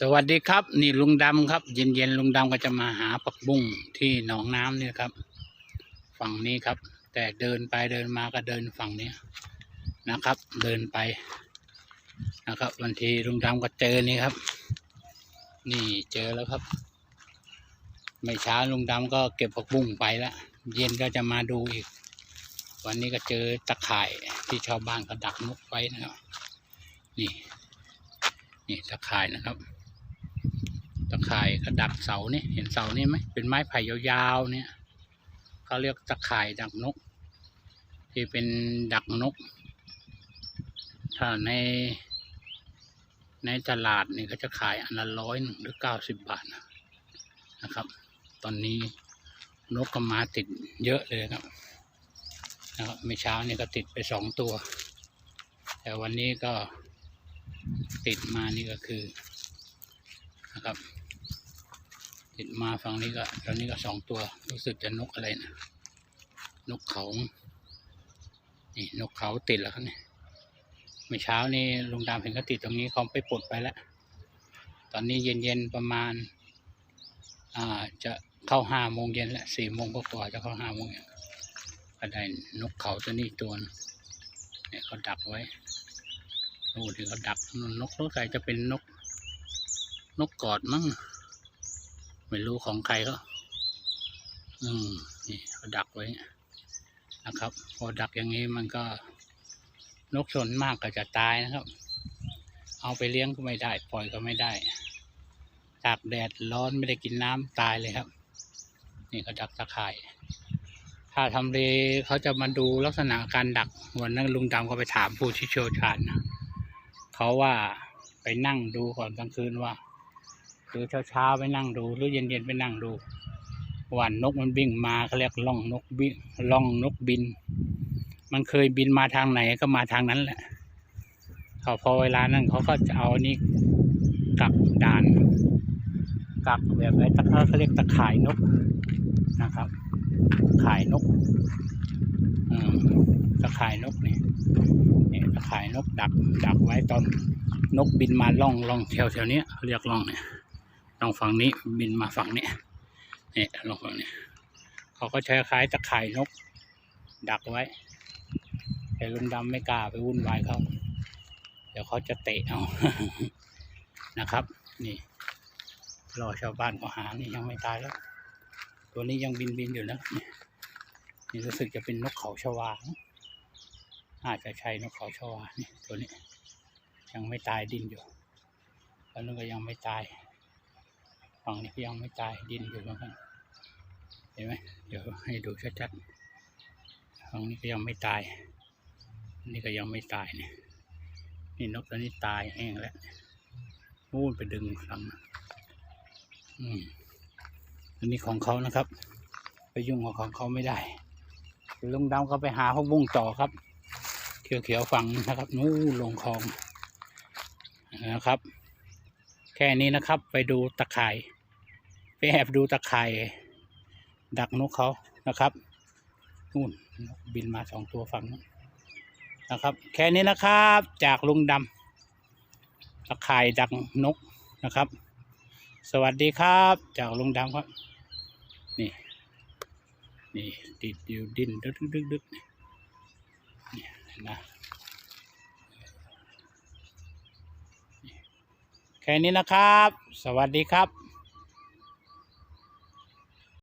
สวัสดีครับ นี่ลุงดำครับ เย็นๆลุงดำก็จะมาหาปักบุ้งที่หนองน้ำเนี่ยครับ ฝั่งนี้ครับ แต่เดินไปเดินมาก็เดินฝั่งนี้นะครับ เดินไปนะครับบางทีลุงดำก็เจอนี่ครับ นี่เจอแล้วครับ ไม่ช้าลุงดำก็เก็บผักบุ้งไปแล้วเย็นก็จะมาดูอีก วันนี้ก็เจอตะข่ายที่ชาวบ้านเขาดักนกไว้นะครับนี่ นี่ตะข่ายนะครับ ข่ายกระดักเสานี่เห็นเสานี่ไหมเป็นไม้ไผ่ยาวๆเนี่ยเขาเรียกตะข่ายดักนก ที่เป็นดักนก ถ้าใน ในตลาดนี่เขาจะขายอันละร้อยหนึ่งหรือเก้าสิบบาทนะนะครับ ตอนนี้นกก็มาติดเยอะเลยครับนะครับเมื่อเช้านี่ก็ติดไปสองตัว แต่วันนี้ก็ติดมานี่ก็คือนะครับ ติดมาฝั่งนี้ก็ตอนนี้ก็สองตัว รู้สึกจะนกอะไรนะนกเขา นี่นกเขาติดแล้วครับเนี่ยเมื่อเช้านี้ลุงดำเห็นเขาติดตรงนี้เขาไปปลดไปแล้ว ตอนนี้เย็นๆประมาณ อ่าจะเข้าห้าโมงเย็นแล้วสี่โมงก็กว่าจะเข้าห้าโมงเย็นก็ได้นกเขาตัวนี้ตัวเนี่ยเขาดักไว้โอ้ที่เขาดักนกตัวใส่จะเป็นนก นกกอดมั้ง ไม่รู้ของใครก็อืมนี่เขาดักไว้นะครับ พอดักอย่างนี้มันก็นกสนมากก็จะตายนะครับ เอาไปเลี้ยงก็ไม่ได้ ปล่อยก็ไม่ได้ตากแดดร้อนไม่ได้กินน้ำตายเลยครับ นี่ก็ดักตะข่าย ถ้าทำเลเขาจะมาดูลักษณะการดักวันนั้นลุงดำก็ไปถามผู้ที่เชี่ยวชาญนะเขาว่าไปนั่งดูก่อนกลางคืนว่า คือเช้าเช้าๆไปนั่งดู หรือเย็นเย็นๆไปนั่งดูวันนกมันบินมาเขาเรียกล่องนกบินล่องนกบิน มันเคยบินมาทางไหนก็มาทางนั้นแหละเขาพอเวลานั้นเขาก็จะเอานี่กักด่านกักแบบไอ้ตะเขาเรียกตะข่ายนกนะครับข่ายนกตะข่ายนกนี่นี่ตะข่ายนกดักดักไว้ตอนนกบินมาล่องล่องแถวแถวๆนี้เรียกล่องเนี่ย ลองฝั่งนี้บินมาฝั่งนี้นี่ลองฝั่งนี้เขาก็ใช้คล้ายตะข่ายนก ดักไว้ แต่ลุงดำไม่กล้าไปวุ่นวายเขาเดี๋ยวเขาจะเตะเอานะครับ นี่รอชาวบ้านเขาหานี่ยังไม่ตายแล้ว ตัวนี้ยังบินบินอยู่นะนี่รู้สึกจะเป็นนกเขาชวาอาจจะใช่นกเขาชวานี่ตัวนี้ ยังไม่ตายดินอยู่แล้วนึกก็ยังไม่ตาย ฝั่งนี้ก็ยังไม่ตายดินอยู่เหมือนกันเห็นไหมเดี๋ยวให้ดูชัดๆฝั่งนี้ก็ยังไม่ตายนนี้ก็ยังไม่ตายเนี่ยนี่นกตัวนี้ตายแห้งแล้วนู่นไปดึงหลังอืมอันนี้ของเขานะครับ ไปยุ่งกับของเขาไม่ได้ลุงดำก็ไปหาพวกบุ้งต่อครับ เขียวๆฝั่งนะครับนู่นลงคลองนะครับ แค่นี้นะครับ ไปดูตะข่าย แอบดูตะข่ายดักนกเขานะครับนู่นนกบินมาสองตัวฝั่งนู้นนะครับ แค่นี้นะครับ จากลุงดำตะข่ายดักนกนะครับ สวัสดีครับ จากลุงดำครับ นี่ นี่ติดอยู่ดินดึกดึกดึกนี่เห็นะแค่นี้นะครับ สวัสดีครับ